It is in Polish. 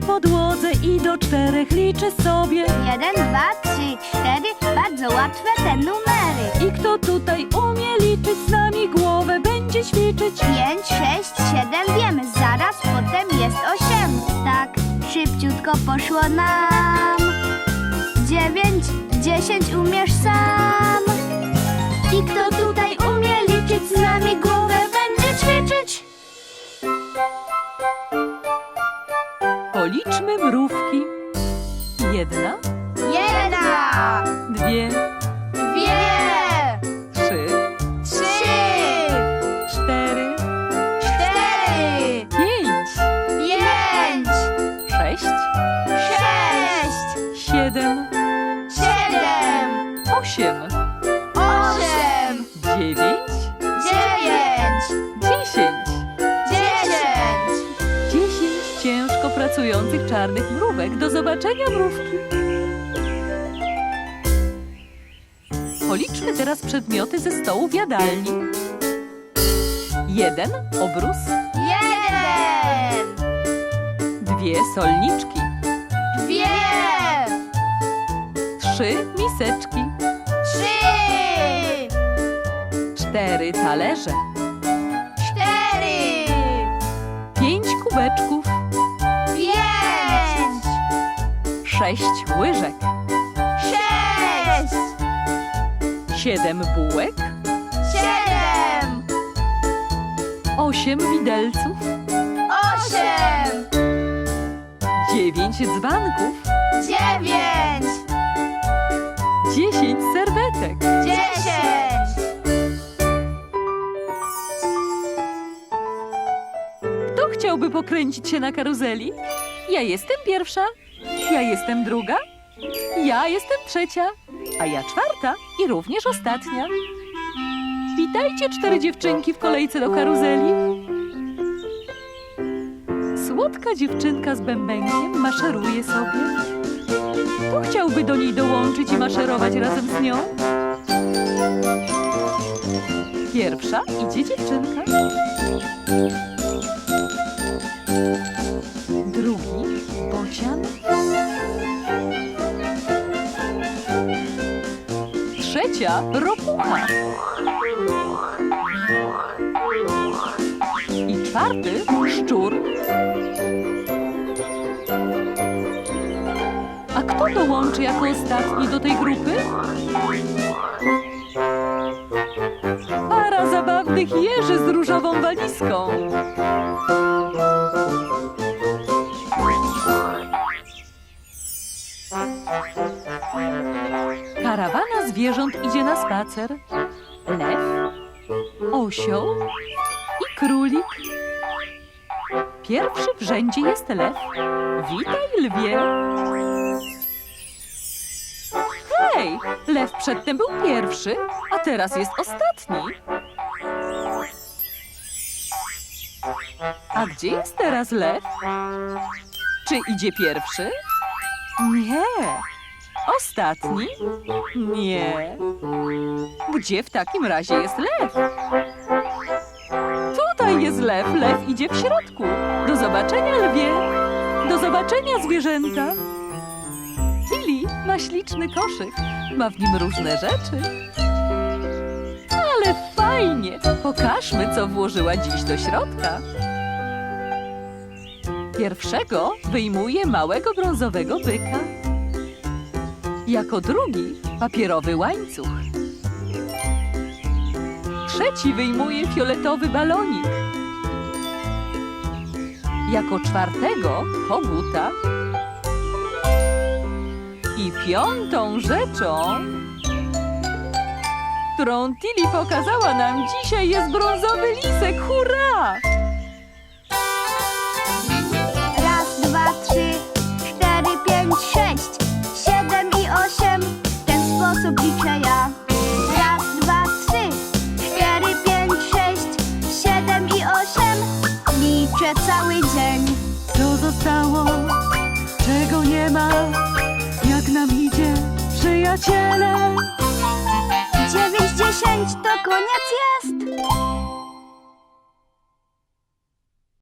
na podłodze i do czterech liczy sobie. Jeden, dwa, trzy, cztery. Bardzo łatwe te numery. I kto tutaj umie liczyć z nami głowę będzie ćwiczyć. Pięć, sześć, siedem, wiemy. Zaraz potem jest osiem. Tak, szybciutko poszło nam. Dziewięć, dziesięć, umiesz sam. I kto tutaj umie liczyć z nami głowę Policzmy mrówki. Jedna, Jedna, dwie, dwie, trzy, trzy, cztery, cztery, pięć, pięć, sześć, sześć, siedem, siedem, osiem, osiem, dziewięć, ciężko pracujących czarnych mrówek. Do zobaczenia, mrówki. Policzmy teraz przedmioty ze stołu w jadalni. Jeden obrus, Jeden, dwie solniczki, dwie, trzy miseczki, trzy, cztery talerze, cztery, pięć kubeczków, sześć łyżek, sześć, siedem bułek, siedem, osiem widelców, osiem, dziewięć dzbanków, dziewięć, dziesięć serwetek. dziesięć. Kto chciałby pokręcić się na karuzeli? Ja jestem pierwsza, ja jestem druga, ja jestem trzecia, a ja czwarta i również ostatnia. Witajcie cztery dziewczynki w kolejce do karuzeli. Słodka dziewczynka z bębenkiem maszeruje sobie. Kto chciałby do niej dołączyć i maszerować razem z nią? Pierwsza idzie dziewczynka. Trzecia ropucha. I czwarty szczur. A kto dołączy jako ostatni do tej grupy? Para zabawnych jeży z różową walizką. Zwierząt idzie na spacer. Lew, osioł i królik. Pierwszy w rzędzie jest lew. Witaj, lwie. Hej, lew przedtem był pierwszy, a teraz jest ostatni. A gdzie jest teraz lew? Czy idzie pierwszy? Nie. Ostatni? Nie. Gdzie w takim razie jest lew? Tutaj jest lew. Lew idzie w środku. Do zobaczenia, lwie. Do zobaczenia, zwierzęta. Billy ma śliczny koszyk. Ma w nim różne rzeczy. Ale fajnie. Pokażmy, co włożyła dziś do środka. Pierwszego wyjmuje małego brązowego byka. Jako drugi papierowy łańcuch. Trzeci wyjmuje fioletowy balonik. Jako czwartego koguta. I piątą rzeczą, którą Tilly pokazała nam dzisiaj, jest brązowy lisek. Hurra! Przyjaciele? Dziewięć, dziesięć to koniec jest.